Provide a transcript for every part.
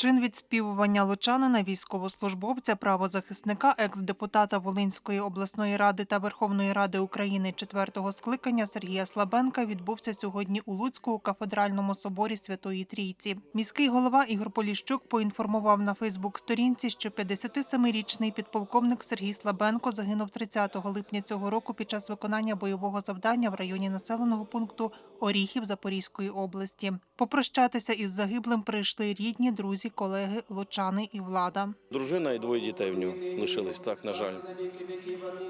Чин відспівування лучанина, військовослужбовця, правозахисника, екс-депутата Волинської обласної ради та Верховної Ради України четвертого скликання Сергія Слабенка відбувся сьогодні у Луцьку у кафедральному соборі Святої Трійці. Міський голова Ігор Поліщук поінформував на Фейсбук-сторінці, що 57-річний підполковник Сергій Слабенко загинув 30 липня цього року під час виконання бойового завдання в районі населеного пункту Оріхів Запорізької області. Попрощатися із загиблим прийшли рідні, друзі, колеги, лучани і влада. Дружина і двоє дітей в нього лишились. Так, на жаль.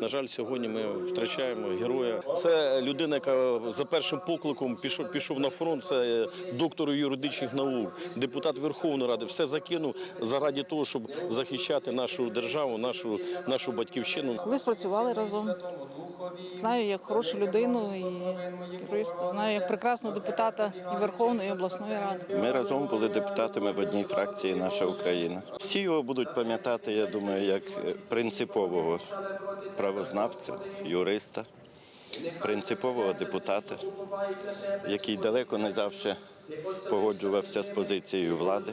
На жаль, сьогодні ми втрачаємо героя. Це людина, яка за першим покликом пішов, пішов на фронт. Це доктор юридичних наук, депутат Верховної Ради. Все закинув заради того, щоб захищати нашу державу, нашу, нашу батьківщину. Колись працювали разом. Знаю як хорошу людину і юриста. Знаю як прекрасного депутата і Верховної і обласної ради. Ми разом були депутатами в одній фракції Наша Україна. Всі його будуть пам'ятати, я думаю, як е, принципового правознавця, юриста, принципового депутата, який далеко не завжди погоджувався з позицією влади,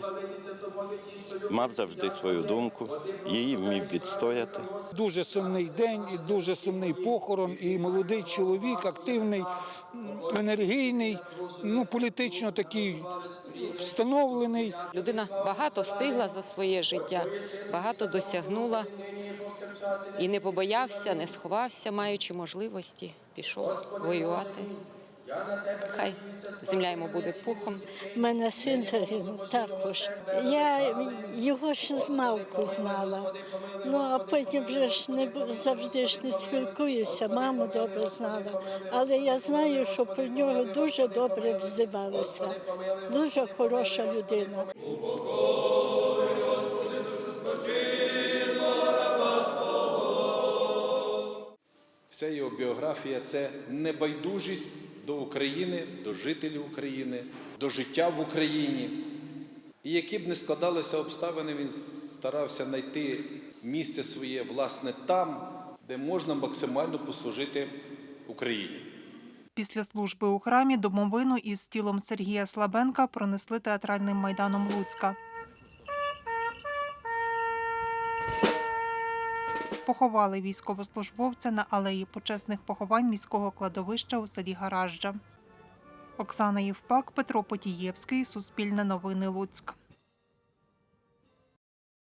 мав завжди свою думку, її вмів відстояти. Дуже сумний день і дуже сумний похорон. І молодий чоловік, активний, енергійний, ну політично такий встановлений. Людина багато встигла за своє життя, багато досягнула і не побоявся, не сховався, маючи можливості, пішов воювати. Хай земля йому буде пухом. У мене син загинув також. Я його ще з малку знала. Ну а потім вже ж не завжди ж не спілкуюся, маму добре знала. Але я знаю, що про нього дуже добре взивалося. Дуже хороша людина. Вся його біографія це небайдужість до України, до жителів України, до життя в Україні. І які б не складалися обставини, він старався знайти місце своє власне там, де можна максимально послужити Україні. Після служби у храмі домовину із тілом Сергія Слабенка пронесли театральним майданом Луцька. Поховали військовослужбовця на алеї почесних поховань міського кладовища у селі Гаражджа. Оксана Євпак, Петро Потієвський, Суспільне новини Луцьк.